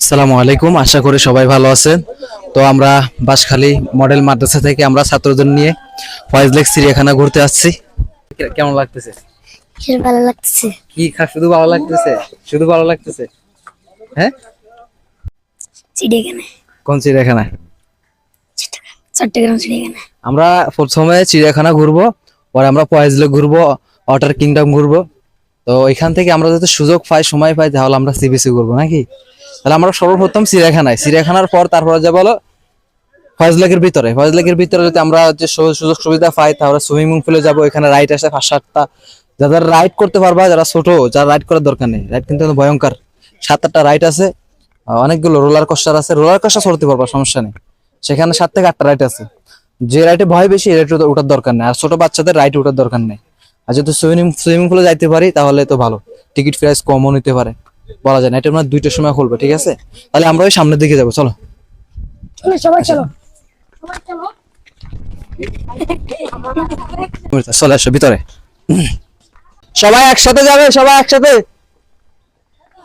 আসসালামু আলাইকুম আশা করি সবাই ভালো আছেন। তো আমরা বাঁশখালী মডেল মাদ্রাসা থেকে আমরা ছাত্রদের নিয়ে ফয়েজ লেক চিড়িয়াখানা ঘুরতে আসছি। কেমন লাগতেছে? ভালো লাগতেছে। কি খা শুধু ভালো লাগতেছে? শুধু ভালো লাগতেছে? হ্যাঁ? চিড়িয়াখানা কোন চিড়িয়াখানা চট্টগ্রাম চিড়িয়াখানা। আমরা প্রথমে চিড়িয়াখানা ঘুরবো পরে আমরা ফয়েজ লেক ঘুরবো ওয়াটার কিংডম ঘুরবো। তো এখান থেকে আমরা যদি সুযোগ পাই সময় পাই তাহলে আমরা সিবিসি ঘুরবো নাকি? তাহলে আমরা সর্বপ্রথম চিড়িয়াখানায় চিড়িয়াখানার পর তারপরে যাব হলো ফয়েজ লেকের ভিতরে। ফয়েজ লেকের ভিতরে যদি আমরা যে সুযোগ সুবিধা পাই, তাহলে সুইমিং পুলে যাব। এখানে রাইড আছে পাঁচ সাতটা। যাদের রাইড করতে পারবা, যারা ছোট, যারা রাইড করার দরকার নেই। রাইড কিন্তু ভয়ঙ্কর। সাত আটটা রাইড আছে অনেকগুলো রোলার কোস্টার আছে। রোলার কোস্টার চড়তে পারবা, সমস্যা নেই। সেখানে সাত থেকে আটটা রাইড আছে। যে রাইডে ভয় বেশি রাইডে ওঠার দরকার নেই। আর ছোট বাচ্চাদের রাইড ওঠার দরকার নেই। আর যদি সুইমিং সুইমিং পুলে যাইতে পারি, তাহলে তো ভালো। টিকিট প্রাইস কমও নিতে পারে। বলা যায় না। এটা আমরা দুইটার সময় খুলবে ঠিক আছে? তাহলে আমরা ওই সামনের দিকে যাব চলো। চলো সবাই চলো। চলে আসো ভিতরে। সবাই একসাথে যাবে সবাই একসাথে।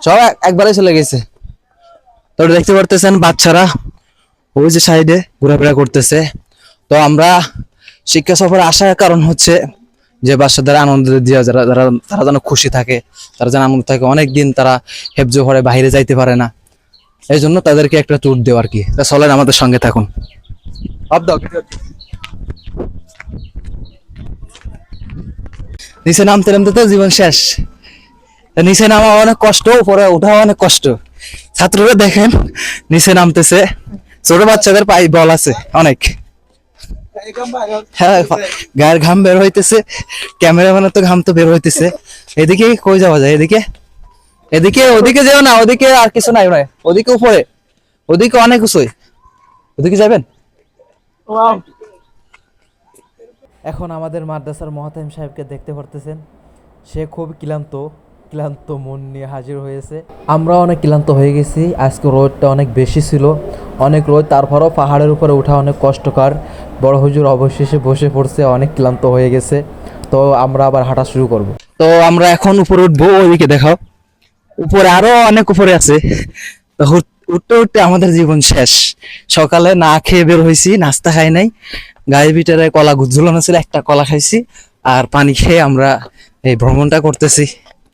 সবাই একবারে চলে গেছে। তো দেখতে পারতেছেন বাচ্চারা ওই যে সাইডে ঘোরাফেরা করতেছে। তো আমরা শিক্ষা সফরে আসার কারণ হচ্ছে যে বাচ্চাদের আনন্দ দিয়ে যারা তারা যেন খুশি থাকে, তারা যেন আনন্দ থাকে। অনেক দিন তারা হেফজ করে বাইরে যাইতে পারে না। এই জন্য তাদেরকে একটা ট্যুর দেওয়া আর কি। চলেন আমাদের সঙ্গে থাকুন। নিচে নামতে নামতে তো জীবন শেষ। নিচে নামা অনেক কষ্ট, উপরে ওঠা অনেক কষ্ট। ছাত্ররা দেখেন, নিচে নামতেছে। ছোট বাচ্চাদের পাই বল আছে অনেক। হ্যাঁ গায়ের ঘাম বের হইতেছে, ক্যামেরাম্যানের তো ঘাম তো বের হইতেছে। এদিকে কই যাওয়া যায়? এদিকে? এদিকে, ওদিকে যেও না, ওদিকে আর কিছু নাই নয় ওদিকে উপরে, ওদিকে অনেক উঁচুই। ওদিকে যাবেন? এখন আমাদের মাদ্রাসার মহাতাইম সাহেবকে দেখতে পারতেছেন। সে খুব ক্লান্ত। ক্লান্ত মন নিয়ে হাজির হয়েছে। আমরা অনেক ক্লান্ত হয়ে গেছি। আজকে রোদটা অনেক বেশি ছিল। অনেক রোদ, তারপরও পাহাড়ের উপরে ওঠা অনেক কষ্টকর। বড় হুজুর অবশেষে বসে পড়ছে, অনেক ক্লান্ত হয়ে গেছে। তো আমরা আবার হাঁটা শুরু করব। তো আমরা এখন উপরে উঠবো, ওইদিকে দেখাও। উপরে আরও অনেক উপরে আছে। উঠতে উঠতে আমাদের জীবন শেষ। সকালে না খেয়ে বের হয়েছি, নাস্তা খাই নাই। গায়ে ভিতরে কলা ঝুলানো ছিল, একটা কলা খাইছি। আর পানি খেয়ে আমরা এই ভ্রমণটা করতেছি।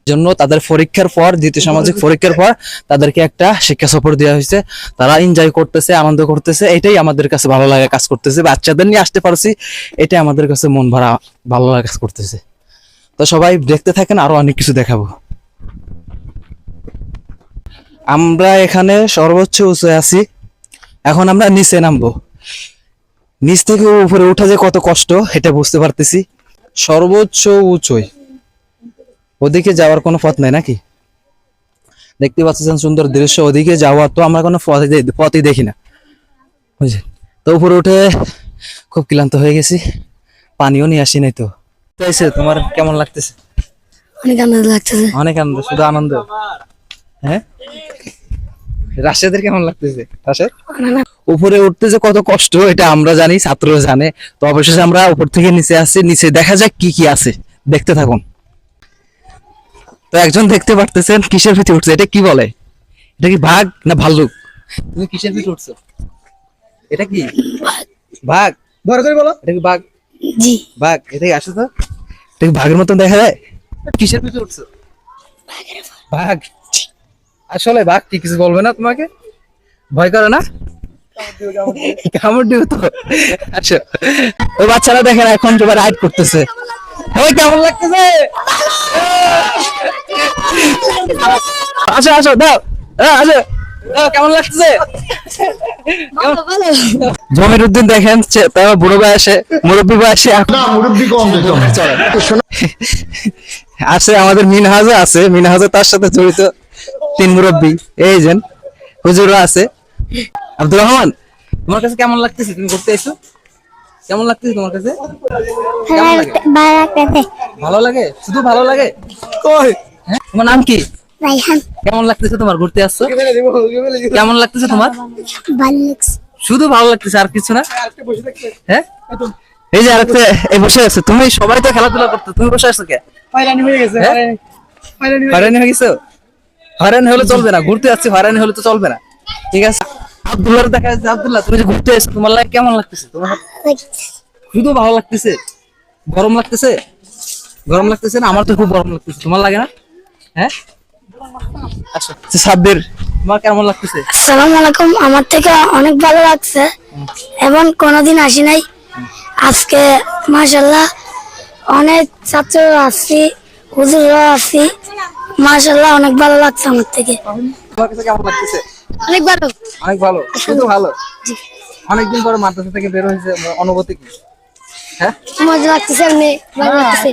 জন্য তাদের পরীক্ষার পর, দ্বিতীয় সামাজিক পরীক্ষার পর তাদেরকে একটা শিক্ষা সফর দেওয়া হয়েছে। তারা এনজয় করতেছে, আনন্দ করতেছে, এটাই আমাদের কাছে ভালো লাগে কাজ করতেছে। বাচ্চাদের নিয়ে আসতে পারছি, এটাই আমাদের কাছে মন ভরা, ভালো লাগা কাজ করতেছে। তো সবাই দেখতে থাকেন, আরও অনেক কিছু দেখাবো। আমরা এখানে সর্বোচ্চ উঁচু আছি। এখন আমরা নিচে নামবো। নিচ থেকে উপরে উঠা যে কত কষ্ট, এটা বুঝতে পারতেছি। সর্বোচ্চ উঁচুই ওদিকে যাওয়ার কোনো পথ নাই নাকি? দেখতে পাচ্ছেন সুন্দর দৃশ্য ওদিকে যাওয়ার তো আমরা কোনো পথই পথই দেখি না। বুঝলেন? তো উপরে উঠে খুব ক্লান্ত হয়ে গেছি পানিও নিয়ে আসি নাই তো। তাইছে তোমার কেমন লাগতেছে? অনেক আনন্দ লাগতেছে। অনেক আনন্দ শুধু আনন্দ। হ্যাঁ? রাশেদের কেমন লাগতেছে? রাশেদ? উপরে উঠতে যে কত কষ্ট এটা আমরা জানি ছাত্ররা জানে। তো অবশেষে আমরা উপর থেকে নিচে আসছি নিচে দেখা যাক কি কি আছে। দেখতে থাকুন। তো একজন দেখতে পারতেছেন কিসের ভিতরে উঠছে? এটা কি বলে? এটা কি ভাগ না ভাল্লুক? তুমি কিসের ভিতরে উঠছো? এটা কি? বাঘ। বড় করে বলো। এটা কি বাঘ? জি। বাঘ। এটা কি আসে তো? এটা কি বাঘের মতন দেখা যায়? কিসের ভিতরে উঠছো? বাঘ। আসলে বাঘ কি কিছু বলবে না তোমাকে? ভয় করে না। কামড় তো। আচ্ছা ওই বাচ্চারা দেখেন এখন সবাই রাইড করতেছে। ওই কেমন লাগতেছে? আসো আসো দাও। আসো। কেমন লাগতেছে জমির উদ্দিন দেখেন তারা বুড়ো বয়সে মুরব্বী বয়সে এখন না মুরব্বী কম দেখলাম আছে আমাদের মিনহাজও আছে। মিনহাজও তার সাথে জড়িত। তিন মুরব্বী। এই যেন হুজুরও আছে। আব্দুর রহমান তোমার কাছে কেমন লাগতেছে? তুমি ঘুরতে এসো। কেমন লাগতেছে তোমার কাছে? ভালো লাগে? শুধু ভালো লাগে? কই? তোমার নাম কি? কেমন লাগতেছে তোমার? ঘুরতে আসছো? কেমন লাগতেছে তোমার? শুধু ভালো লাগতেছে আর কিছু না? হ্যাঁ? এই যে আরেকটা এই বসে আছে। তুমি সবাই তো খেলাধুলা করতে তুমি বসে আছো কে? হয়ে গেছে হ্যাঁ? হয়ে হয়রানি হয়ে গেছো? হয়রানি হলে চলবে না ঘুরতে আসছি হয়রানি হলে তো চলবে না। ঠিক আছে? আব্দুল্লাহ দেখা যাচ্ছে আব্দুল্লাহ তুমি যে ঘুরতে এসছো তোমার লাগে কেমন লাগতেছে? তোমার শুধু ভালো লাগতেছে? গরম লাগতেছে? গরম লাগতেছে না? আমার তো খুব গরম লাগতেছে। তোমার লাগে না? হ্যাঁ? আচ্ছা। সাব্বির তোমার কেমন লাগতেছে? আসসালামু আলাইকুম। আমার থেকে অনেক ভালো লাগছে। এবং কোনোদিন আসি নাই। আজকে মাশাল্লাহ অনেক ছাত্র আসছি আসছি। মাশাল্লাহ অনেক ভালো লাগছে আমার থেকে। তোমার কাছে কেমন লাগতেছে? অনেক ভালো। অনেক ভালো শুধু ভালো? অনেকদিন পরে মাদ্রাসা থেকে বের হয়েছে অনুভূতি কি? হ্যাঁ? মজা লাগতেছে এমনি ভালো লাগতেছে।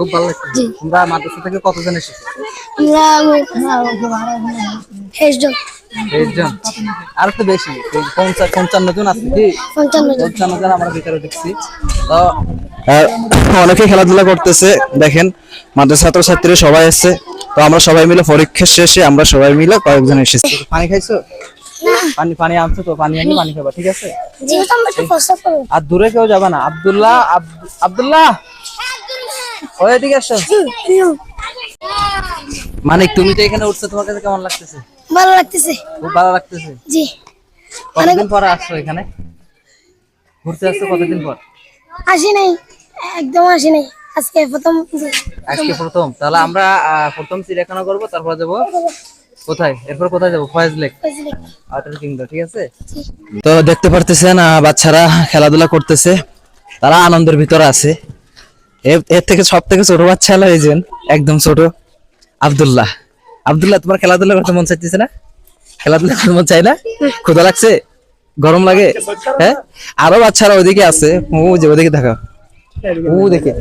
খুব ভালো লাগছে। তোমরা মাদ্রাসা থেকে কতজন এসেছ? আমরা আর তো বেশি পঞ্চান্ন জন আছে কি? পঞ্চান্ন জন। আমরা ভিতরে দেখছি। তো অনেকে খেলাধুলা করতেছে দেখেন মাদ্রাসা ছাত্র ছাত্রী সবাই এসছে তো আমরা সবাই মিলে পরীক্ষা শেষে আমরা সবাই মিলে কয়েকজন এসেছি। পানি খাইছো? পানি পানি আনছো তো পানি আনি পানি খাবা ঠিক আছে? যেহেতু আমরা একটু প্রস্তাব করব। আর দূরে কেউ যাবে না। আব্দুল্লাহ আব- আব্দুল্লাহ! ওই এদিকে আসো। মানে তুমি তো এখানে উঠছো তোমার কাছে কেমন লাগতেছে? ভালো লাগতেছে। খুব ভালো লাগতেছে? জি। কতদিন পর আসছো এখানে? ঘুরতে আসছো কতদিন পর? আসি নাই। একদম আসি নাই। আজকে প্রথম আজকে প্রথম। তাহলে আমরা প্রথম চিড়িয়াখানা করব তারপর যাব কোথায়? এরপর কোথায় যাব? ফয়েজ লেক। আউটার কিংডম ঠিক আছে? তো দেখতে পারতেছেন বাচ্চারা খেলাধুলা করতেছে। তারা আনন্দের ভিতরে আছে। এর থেকে সব থেকে ছোট বাচ্চা হলো এই একদম ছোট আব্দুল্লাহ। আব্দুল্লাহ, তোমার খেলাধুলা করতে মন চাইতেছে না? খেলাধুলা করতে মন চাই না? ক্ষুধা লাগছে? গরম লাগে? হ্যাঁ? আরও বাচ্চারা ওইদিকে আছে। ও যে ওদিকে দেখো। ও দেখে।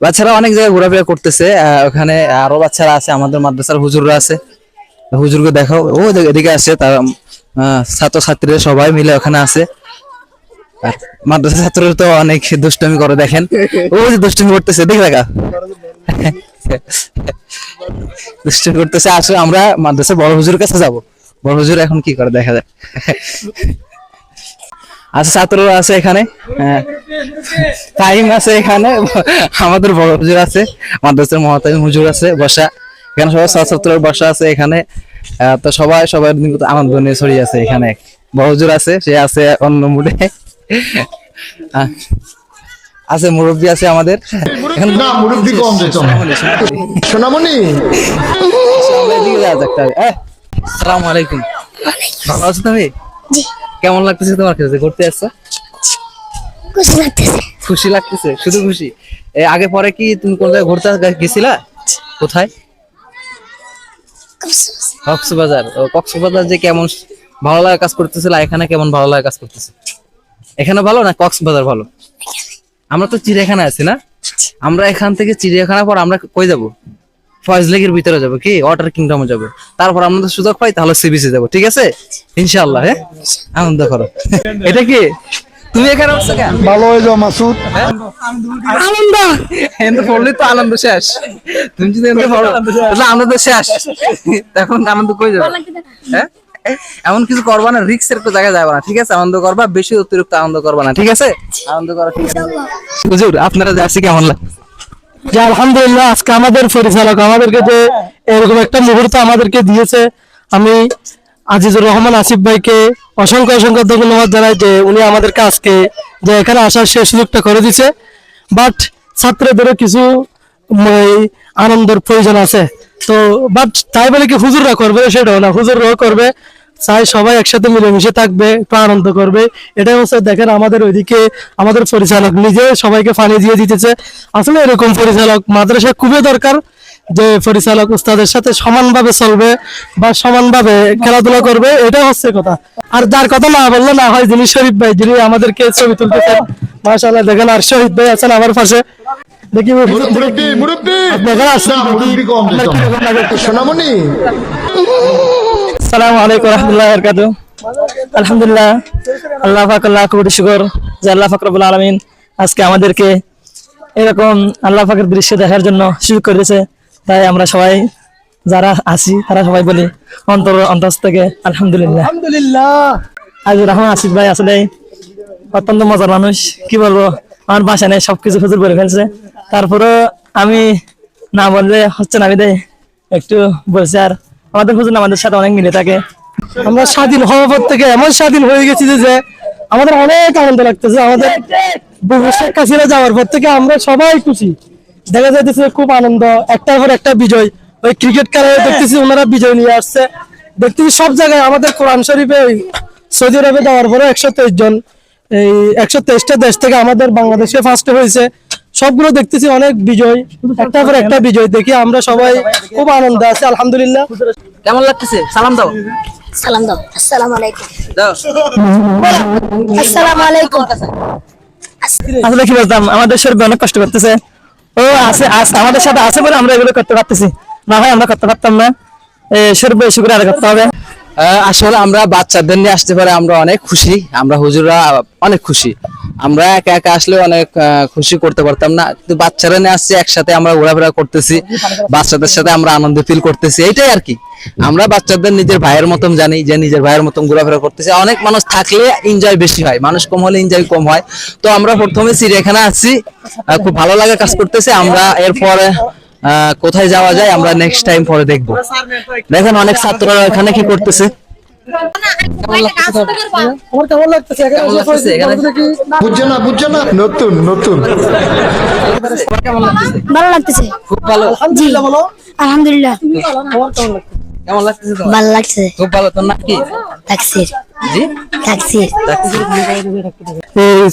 বাচ্চারা অনেক জায়গায় ঘোরাফেরা করতেছে। ওখানে আরও বাচ্চারা আছে, আমাদের মাদ্রাসার হুজুররা আছে। হুজুরকে দেখো ও এদিকে আছে তারা ছাত্রছাত্রীরা সবাই মিলে ওখানে আছে মাদ্রাসা ছাত্ররা তো অনেক দুষ্টমি করে, দেখেন। ও যে দুষ্টমি করতেছে, দেখে দেখা। দুষ্টমি করতেছে আসো আমরা মাদ্রাসা বড় হুজুর কাছে যাব। বড় হুজুর এখন কি করে, দেখা যায় আচ্ছা ছাত্ররা আছে এখানে? হ্যাঁ। টাইম আছে এখানে, আমাদের বড় হুজুর আছে, মাদ্রাসার মহাতাইম হুজুর আছে, বসা। এখানে সবাই ছাত্ররা বসা আছে এখানে। তো সবাই সবার আনন্দ নিয়ে ছড়িয়ে আছে এখানে। বড় হুজুর আছে, সে আছে অন্য মুডে আছে মুরব্বী আছে আমাদের। না মুরব্বী কম সোনামণি আসসালামু আলাইকুম। ভালো আছো তুমি? কেমন লাগতেছে তোমার কাছে? ঘুরতে আসছো? খুশি লাগতেছে। খুশি লাগতেছে শুধু খুশি। আগে পরে কি তুমি কোন জায়গায় ঘুরতে গেছিলা? কোথায়? কক্সবাজার। কক্সবাজার। যে কেমন ভালো লাগা কাজ করতেছিল এখানে কেমন ভালো লাগা কাজ করতেছে? এখানে ভালো না কক্সবাজার ভালো? আমরা তো চিড়িয়াখানা আছি না? আমরা এখান থেকে চিড়িয়াখানা পর আমরা কই যাব? ফয়েজ লেকের ভিতরে যাব কি? ওয়াটার কিংডমে যাব। তারপর আমরা তো সুযোগ পাই তাহলে সি বিচে যাব ঠিক আছে? ইনশাআল্লাহ হ্যাঁ? আনন্দ করো। এটা কি? তুমি এখানে আসছো কেন? ভালো হয়ে যাও মাসুদ আনন্দ! এতে পড়লে তো আনন্দ শেষ। তুমি যদি এতে পড়ো তাহলে আনন্দ শেষ। এখন আনন্দ কই যাবে? হ্যাঁ? এমন কিছু করবা না রিক্সের তো জায়গায় যাবে না, ঠিক আছে? আনন্দ করবা, বেশি অতিরিক্ত আনন্দ করবা না, ঠিক আছে? আনন্দ করা, ঠিক আছে? হুজুর, আপনারা যাচ্ছি কেমন লাগে যে আলহামদুলিল্লাহ, আজকে আমাদের পরিচালক আমাদেরকে যে এরকম একটা মুহূর্ত আমাদেরকে দিয়েছে, আমি আজিজুর রহমান আসিফ ভাইকে অসংখ্য অসংখ্য ধন্যবাদ জানাই যে উনি আমাদেরকে আজকে যে এখানে আসার সে সুযোগটা করে দিছে বাট ছাত্রদেরও কিছু আনন্দের প্রয়োজন আছে। তো, বাট তাই বলে কি হুজুররা করবে? সেটাও না, হুজুররাও করবে। চাই সবাই একসাথে মিলেমিশে থাকবে একটু আনন্দ করবে। এটাই হচ্ছে দেখেন আমাদের ওইদিকে আমাদের পরিচালক নিজে সবাইকে পানি দিয়ে দিতেছে। আসলে এরকম পরিচালক মাদ্রাসা খুবই দরকার যে পরিচালক উস্তাদের সাথে সমানভাবে চলবে বা সমানভাবে খেলাধুলা করবে এটা হচ্ছে কথা। আর যার কথা না বললে না হয় যিনি শরীফ ভাই যিনি আমাদেরকে ছবি তুলতেছেন মাশাআল্লাহ দেখেন আর শহীদ ভাই আছেন আমার পাশে। দেখি আপনার কীরকম লাগে? সোনামণি আসসালামু আলাইকুম রহমতুল্লাহ বরকাত আলহামদুলিল্লাহ আল্লাহ পাক আল্লাহ কোটি শুকর। যে আল্লাহ পাক রব্বুল আলামিন আজকে আমাদেরকে এরকম আল্লাহ পাকের দৃশ্য দেখার জন্য সুযোগ করেছে। তাই আমরা সবাই যারা আছি তারা সবাই বলি অন্তর অন্তস থেকে আলহামদুলিল্লাহ। আলহামদুলিল্লাহ। আজ রহমান আসিফ ভাই আসলে অত্যন্ত মজার মানুষ কি বলব? আমার বাসা নেই সবকিছু হুজুর করে ফেলছে। তারপরে আমি না বললে হচ্ছে না আমি দেয় একটু বলছি আর আমাদের হুজুর আমাদের সাথে অনেক মিলে থাকে। আমরা স্বাধীন হওয়ার পর থেকে এমন স্বাধীন হয়ে গেছি যে আমাদের অনেক আনন্দ লাগতেছে। আমাদের শেখ হাসিনা যাওয়ার পর থেকে আমরা সবাই খুশি। দেখা যাইতেছে খুব আনন্দ, একটার পর একটা বিজয়। ওই ক্রিকেট খেলায় দেখতেছি ওনারা বিজয় নিয়ে আসছে। দেখতেছি সব জায়গায় আমাদের কোরআন শরীফে ওই সৌদি আরবে যাওয়ার পরে একশো তেইশ জন, এই একশো তেইশটা দেশ থেকে আমাদের বাংলাদেশে ফার্স্ট হয়েছে। সবগুলো দেখতেছি অনেক বিজয়। একটার পর একটা বিজয় দেখি আমরা সবাই খুব আনন্দ আছি আলহামদুলিল্লাহ। কেমন লাগতেছে? সালাম দাও। সালাম দাও। আসসালামু আলাইকুম। দাও। আসসালামু আলাইকুম। আসলে কি বলতাম আমাদের শরীর অনেক কষ্ট করতেছে। ও আছে আছে আমাদের সাথে আছে বলে আমরা এগুলো করতে পারতেছি। না হয় আমরা করতে পারতাম না। শরীর বেশি করে আর করতে হবে। আসলে আমরা বাচ্চাদের নিয়ে আসতে পারে আমরা অনেক খুশি। আমরা হুজুররা অনেক খুশি। আমরা একা একা আসলে অনেক খুশি করতে পারতাম না। কিন্তু বাচ্চারা নিয়ে আসছে, একসাথে আমরা ঘোরাফেরা করতেছি। বাচ্চাদের সাথে আমরা আনন্দ ফিল করতেছি। এটাই আর কি। আমরা বাচ্চাদের নিজের ভাইয়ের মতন জানি, যে নিজের ভাইয়ের মতন ঘোরাফেরা করতেছি। অনেক মানুষ থাকলে এনজয় বেশি হয়। মানুষ কম হলে এনজয় কম হয়। তো আমরা প্রথমে চিড়িয়াখানা আসছি খুব ভালো লাগে কাজ করতেছে। আমরা এরপরে কোথায় যাওয়া যায় আমরা নেক্সট টাইম পরে দেখব। দেখেন অনেক ছাত্ররা এখানে কি করতেছে।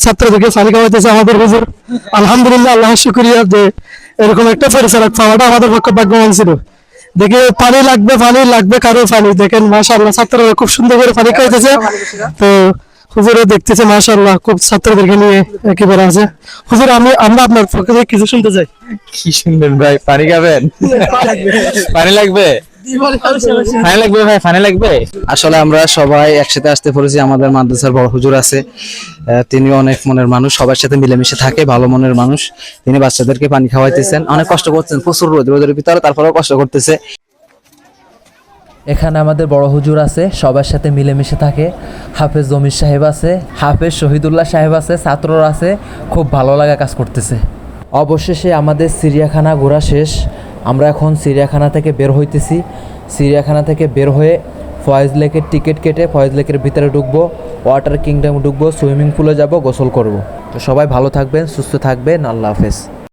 ছাত্রদেরকে আমাদের আলহামদুলিল্লাহ আল্লাহ শুক্রিয়া যে এরকম একটা পরিচালক পাওয়াটা আমাদের পক্ষে ভাগ্যবান ছিল। দেখি পানি লাগবে পানি লাগবে কারও পানি। দেখেন মাসাল্লাহ ছাত্ররা খুব সুন্দর করে পানি খাইতেছে। তো হুজুরে দেখতেছে মাসাল্লাহ খুব ছাত্রদেরকে নিয়ে একেবারে আছে। হুজুর আমি আমরা আপনার পক্ষ থেকে কিছু শুনতে চাই। কি শুনবেন ভাই? পানি খাবেন? পানি লাগবে? পানি লাগবে ভাই পানি লাগবে? আসলে আমরা সবাই একসাথে আসতে পড়েছি আমাদের মাদ্রাসার বড় হুজুর আছে। তিনি অনেক মনের মানুষ সবার সাথে মিলেমিশে থাকে ভালো মনের মানুষ। তিনি বাচ্চাদেরকে পানি খাওয়াইতেছেন অনেক কষ্ট করছেন প্রচুর রোদ রোদের ভিতরে তারপরেও কষ্ট করতেছে। এখানে আমাদের বড় হুজুর আছে সবার সাথে মিলেমিশে থাকে। হাফেজ জমির সাহেব আছে হাফেজ শহীদুল্লাহ সাহেব আছে ছাত্ররা আছে খুব ভালো লাগা কাজ করতেছে। অবশেষে আমাদের চিড়িয়াখানা ঘোরা শেষ। আমরা এখন চিড়িয়াখানা থেকে বের হইতেছি। চিড়িয়াখানা থেকে বের হয়ে ফয়েজ লেকের টিকিট কেটে ফয়েজ লেকের ভিতরে ঢুকবো, ওয়াটার কিংডম ঢুকবো, সুইমিং পুলে যাব, গোসল করব। তো সবাই ভালো থাকবেন, সুস্থ থাকবেন, আল্লাহ হাফেজ।